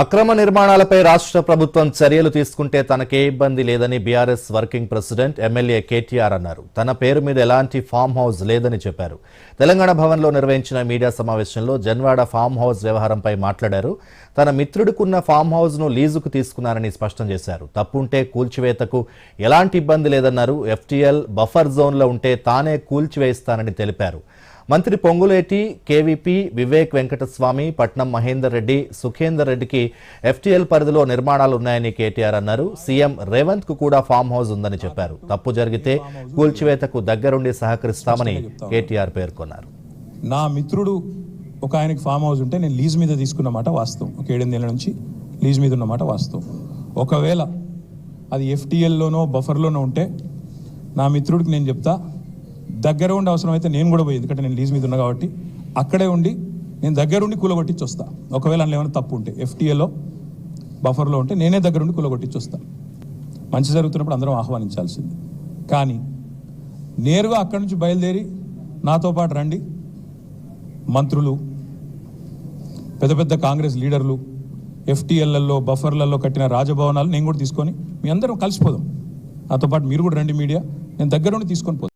అక్రమ నిర్మాణాలపై రాష్ట్ర ప్రభుత్వం చర్యలు తీసుకుంటే తనకే ఇబ్బంది లేదని BRS working president MLA KTR అన్నారు. తన పేరు మీద ఎలాంటి ఫామ్ హౌస్ లేదని చెప్పారు. తెలంగాణ భవన్లో నిర్వహించిన మీడియా సమావేశంలో జన్వాడ ఫామ్ హౌస్ వ్యవహారంపై మాట్లాడారు. తన మిత్రుడికున్న ఫామ్ హౌస్ను లీజుకు తీసుకున్నారని స్పష్టం చేశారు. తప్పుంటే కూల్చివేతకు ఎలాంటి ఇబ్బంది లేదన్నారు. ఎఫ్టీఎల్ బఫర్ జోన్లో ఉంటే తానే కూల్చివేయిస్తానని తెలిపారు. మంత్రి పొంగులేటి కేవీపీ వివేక్ వెంకటస్వామి పట్నం మహేందర్ రెడ్డి సుఖేందర్ రెడ్డికి ఎఫ్టీఎల్ పరిధిలో నిర్మాణాలు ఉన్నాయని కేటీఆర్ అన్నారు. సీఎం రేవంత్కు కూడా ఫామ్ హౌస్ ఉందని చెప్పారు. తప్పు జరిగితే కూల్చివేతకు దగ్గరుండి సహకరిస్తామని కేటీఆర్ పేర్కొన్నారు. నా మిత్రుడు ఒక ఆయనకి ఫామ్ హౌస్ ఉంటే నేను లీజ్ మీద తీసుకున్నమాట వాస్తవం. ఒక ఏడెనిమిదేళ్ళ నుంచి లీజ్ మీద ఉన్నమాట వాస్తవం. ఒకవేళ అది ఎఫ్టీఎల్లోనో బఫర్లోనో ఉంటే నా మిత్రుడికి నేను చెప్తా దగ్గర ఉండి అవసరమైతే నేను కూడా పోయి ఎందుకంటే నేను లీజ్ మీద ఉన్నా కాబట్టి అక్కడే ఉండి నేను దగ్గరుండి కూలగొట్టించి వస్తా. ఒకవేళ అందులో ఏమైనా తప్పు ఉంటే ఎఫ్టీఏలో బఫర్లో ఉంటే నేనే దగ్గరుండి కూలగొట్టించి వస్తా. మంచి జరుగుతున్నప్పుడు అందరం ఆహ్వానించాల్సింది. కానీ నేరుగా అక్కడి నుంచి బయలుదేరి నాతో పాటు రండి. మంత్రులు పెద్ద పెద్ద కాంగ్రెస్ లీడర్లు ఎఫ్టీఎల్లలో బఫర్లలో కట్టిన రాజభవనాలు నేను కూడా తీసుకొని మీ అందరం కలిసిపోదాం. నాతో పాటు మీరు కూడా రండి మీడియా. నేను దగ్గరుండి తీసుకొని పోతాను